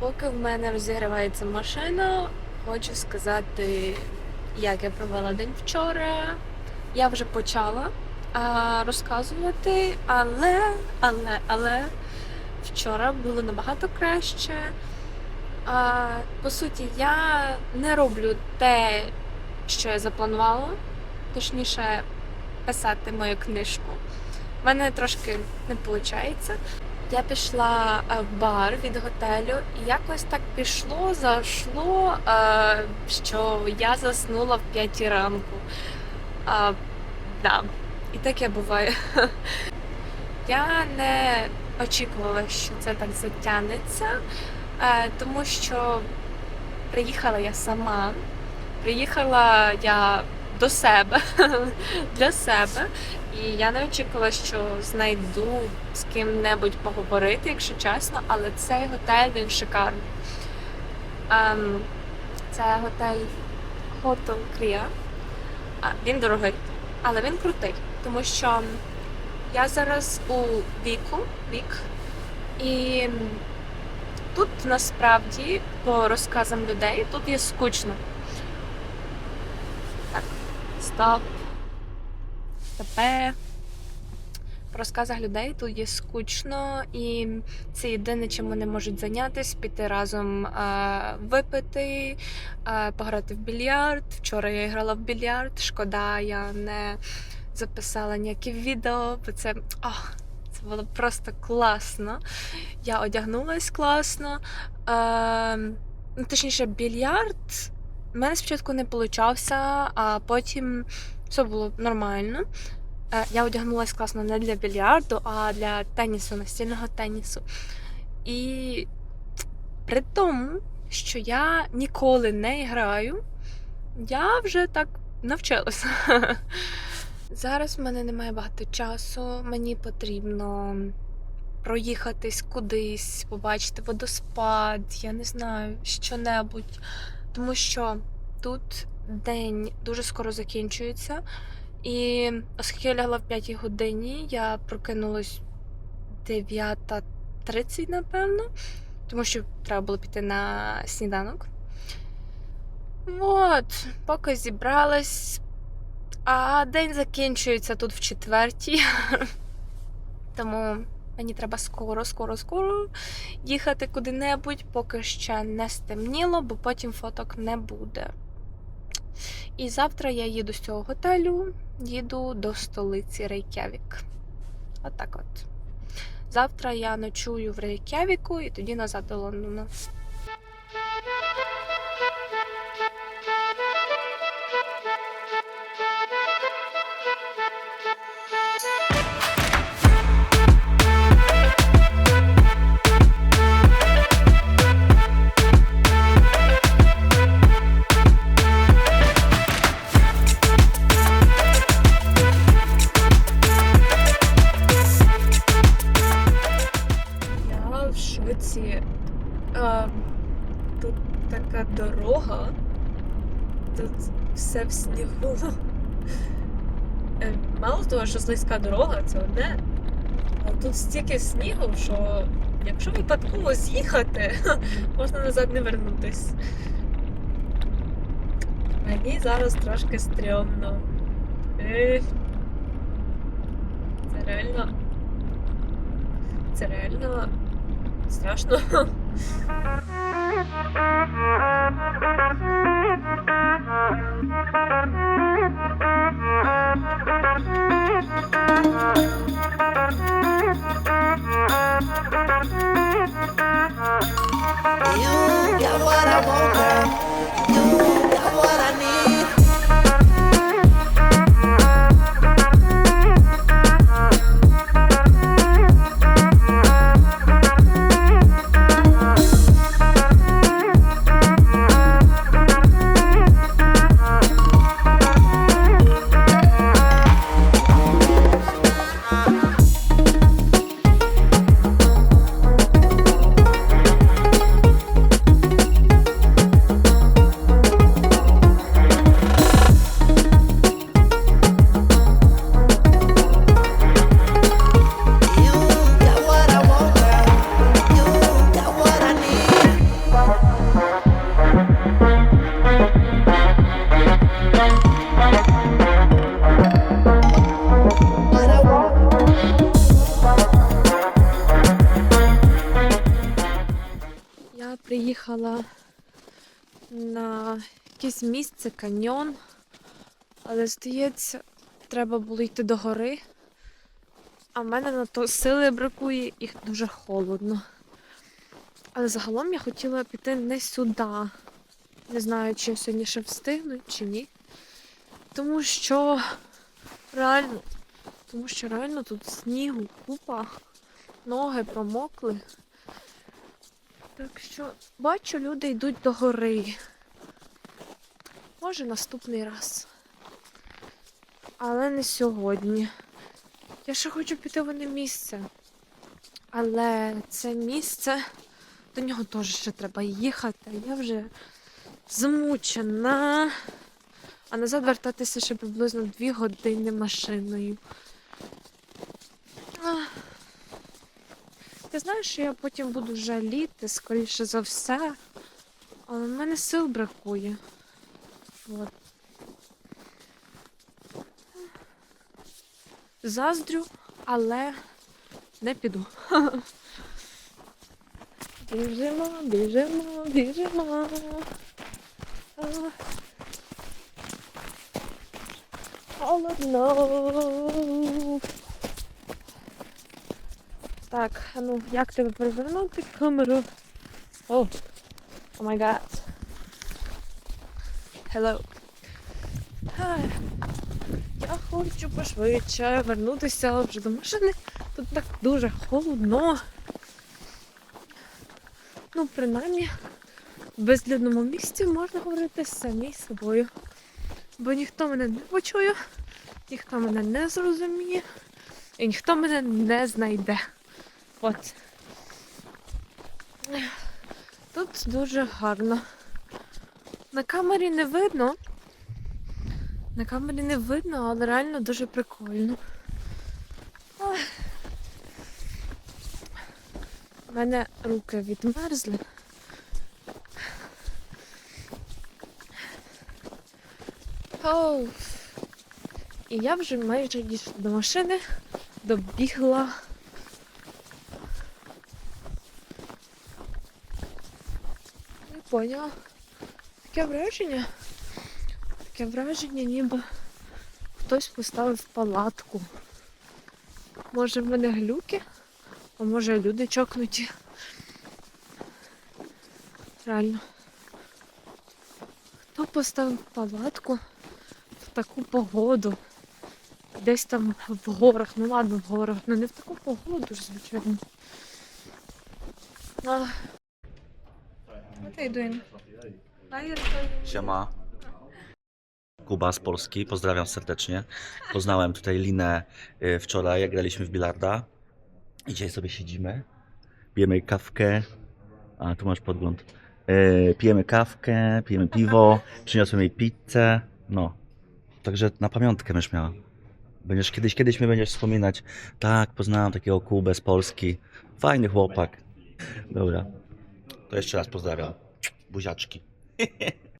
Поки в мене розігрівається машина, хочу сказати, як я провела день вчора. Я вже почала а, розказувати, але, але, але вчора було набагато краще. А, по суті, я не роблю те, що я запланувала, точніше, писати мою книжку. У мене трошки не виходить. Я пішла е, в бар від готелю, і якось так пішло, зайшло, е, що я заснула в п'ятій ранку. А, да. І таке буває. Я не очікувала, що це так затягнеться, е, тому що приїхала я сама, приїхала я до себе, для себе. І я не очікувала, що знайду з ким-небудь поговорити, якщо чесно, але цей готель він шикарний. Ем, це готель Hotel. А, Він дорогий, але він крутий, тому що я зараз у віку, вік, і тут насправді, по розказам людей, тут є скучно. Так, стоп. ТП. По розказах людей тут є скучно, і це єдине, чим вони можуть зайнятися, піти разом е, випити, е, пограти в більярд. Вчора я грала в більярд. Шкода, я не записала ніякі відео, бо це, ах, це було просто класно. Я одягнулась класно. Е, ну, точніше, більярд. У мене спочатку не получався, а потім все було нормально. Е, Я одягнулася класно не для більярду, а для тенісу, настільного тенісу. І при тому, що я ніколи не граю, я вже так навчилася. Зараз в мене немає багато часу, мені потрібно проїхатись кудись, побачити водоспад, я не знаю, що-небудь. Тому що тут день дуже скоро закінчується. І оскільки я лягла в 5 годині, я прокинулась 9.30, напевно, тому що треба було піти на сніданок. От, поки зібралась, а день закінчується тут в четвертій. Тому мені треба скоро, скоро, скоро їхати куди-небудь, поки ще не стемніло, бо потім фоток не буде. І завтра я їду з цього готелю, їду до столиці Рейкявік. Отак от. Завтра я ночую в Рейкявіку і тоді назад до Лондона. Така дорога. Тут все в снігу. Е, Мало того, що слизька дорога, це одне. А тут стільки снігу, що якщо випадково з'їхати, можна назад не вернутись. Мені зараз трошки стрьомно. Це реально. Це реально страшно. Thank you. Їхала на якесь місце, каньйон, але здається, треба було йти до гори. А в мене на то сили бракує і дуже холодно. Але загалом я хотіла піти не сюди. Не знаю, чи я сьогодні ще встигну, чи ні. Тому що реально, тому що реально тут снігу, купа, ноги промокли. Так що бачу, люди йдуть до гори. Може наступний раз. Але не сьогодні. Я ще хочу піти в одне місце. Але це місце, до нього теж ще треба їхати. Я вже змучена. А назад вертатися ще приблизно 2 години машиною. Ах. Я знаю, що я потім буду жаліти, скоріше за все. Але в мене сил бракує. От. Заздрю, але не піду. Біжимо, біжимо, біжимо. А. Холодно. Так, ну як тебе перевернути камеру? О, о май гад. Hello. Я хочу пошвидше вернутися вже до машини. Тут так дуже холодно. Ну, принаймні, в безлюдному місці можна говорити самі з собою. Бо ніхто мене не почує, ніхто мене не зрозуміє і ніхто мене не знайде. От. Тут дуже гарно. На камері не видно. На камері не видно, але реально дуже прикольно. У мене руки відмерзли. Оу. І я вже майже дійшла до машини, добігла. Поняла. Таке враження. Таке враження, ніби хтось поставив палатку. Може в мене глюки, а може люди чокнуті. Реально. Хто поставив палатку в таку погоду? Десь там в горах, ну ладно, в горах, ну не в таку погоду звичайно. Are you? Siema. Kuba z Polski, pozdrawiam serdecznie. Poznałem tutaj Linę y, wczoraj, jak graliśmy w bilarda. I Dzisiaj sobie siedzimy, pijemy kawkę. A, tu masz podgląd. Y, Pijemy kawkę, pijemy piwo, przyniosłem jej pizzę. No, także na pamiątkę będziesz miała. Będziesz kiedyś, kiedyś mnie będziesz wspominać. Tak, poznałem takiego Kubę z Polski. Fajny chłopak. Dobra, to jeszcze raz pozdrawiam. Buziaczki.